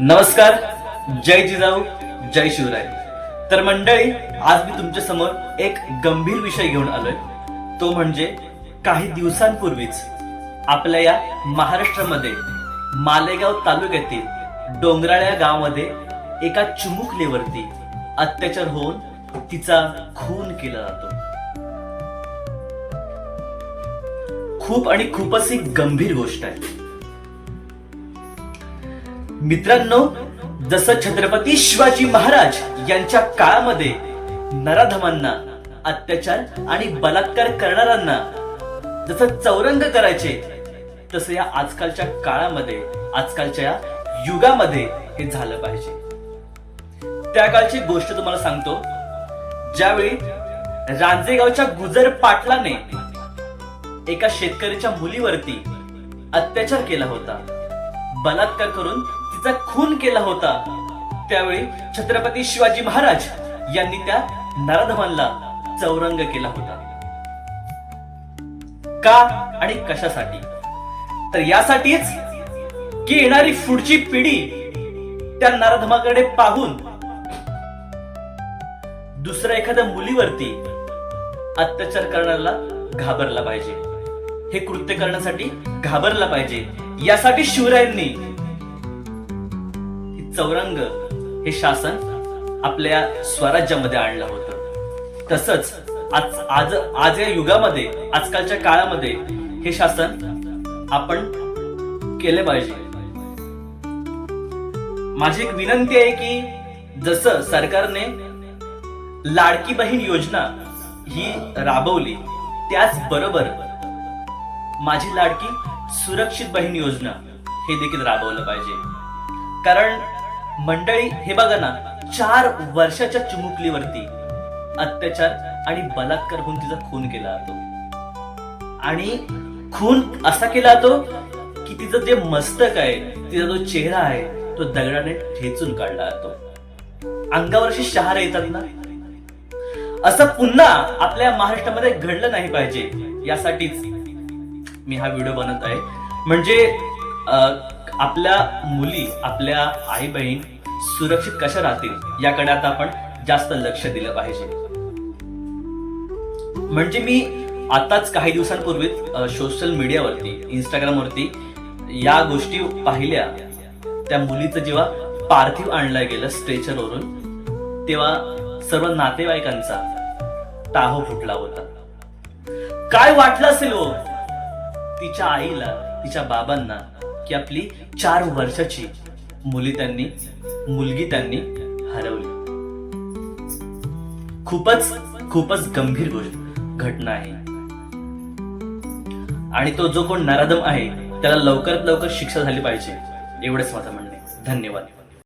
नमस्कार जय जिजाऊ जय शिवराय. तर मंडळी आज मी तुमच्यासमोर एक गंभीर विषय घेऊन आलोय. तो म्हणजे काही दिवसांपूर्वीच आपल्या या महाराष्ट्रामध्ये मालेगाव तालुक्यातील डोंगराळ्या गावामध्ये एका चिमुकलीवरती अत्याचार होऊन तिचा खून केला जातो. खूप आणि खूपच ही गंभीर गोष्ट आहे. मित्रांनो जसं छत्रपती शिवाजी महाराज यांच्या काळामध्ये नराधमांना अत्याचार आणि बलात्कार करणाऱ्यांना जसं चौरंग करायचे तसं या आजकालच्या काळामध्ये आजकालच्या या युगामध्ये हे झालं पाहिजे. त्या काळची गोष्ट तुम्हाला सांगतो. ज्यावेळी रांजेगावच्या गुजर पाटलाने एका शेतकऱ्याच्या मुलीवरती अत्याचार केला होता बलात्कार करून तिचा खून केला होता. त्यावेळी छत्रपती शिवाजी महाराज यांनी त्या नराधमांना चौरंग केला होता. का आणि कशासाठी? तर यासाठीच की येणारी पुढची पिढी त्या नराधमाकडे पाहून दुसऱ्या एखाद्या मुलीवरती अत्याचार करण्याला घाबरला पाहिजे. हे कृत्य करण्यासाठी घाबरला पाहिजे. यासाठी शिवरायांनी चौरंग हे शासन आपल्या स्वराज्यामध्ये आणलं होतं. तसंच आज आज आज या युगामध्ये आजकालच्या काळामध्ये हे शासन आपण केले पाहिजे. माझी एक विनंती आहे की जसं सरकारने लाडकी बहीण योजना ही राबवली त्याच बरोबर माझी लाडकी सुरक्षित बहीण योजना हे देखील राबवलं पाहिजे. कारण मंडळी हे बघा ना चार वर्षाच्या चिमुकलीवरती अत्याचार आणि बलात्कार होऊन तिचा खून केला जातो. आणि खून असा केला जातो की तिचं जे मस्तक आहे तिचा जो चेहरा आहे तो दगडाने ठेचून काढला जातो. अंगावरशी शहार येतात ना? असं पुन्हा आपल्या महाराष्ट्रामध्ये घडलं नाही पाहिजे. यासाठीच मी हा व्हिडिओ बनत आहे. म्हणजे आपल्या मुली आपल्या आई बहीण सुरक्षित कशा राहतील याकडे आता आपण जास्त लक्ष दिलं पाहिजे. म्हणजे मी आताच काही दिवसांपूर्वी सोशल मीडियावरती इंस्टाग्रामवरती या गोष्टी पाहिल्या. त्या मुलीचं जेव्हा पार्थिव आणलं गेलं स्ट्रेचरवरून तेव्हा सर्व नातेवाईकांचा टाहो फुटला होता. काय वाटलं असेल हो? तिच्या आईला तिच्या बाबांना की आपली चार वर्षाची मुली त्यांनी मुलगी त्यांनी हरवली. खूपच खूपच गंभीर गोष्ट घटना आहे. आणि तो जो कोण नराधम आहे त्याला लवकरात लवकर शिक्षा झाली पाहिजे एवढंच माझं म्हणणे धन्यवाद.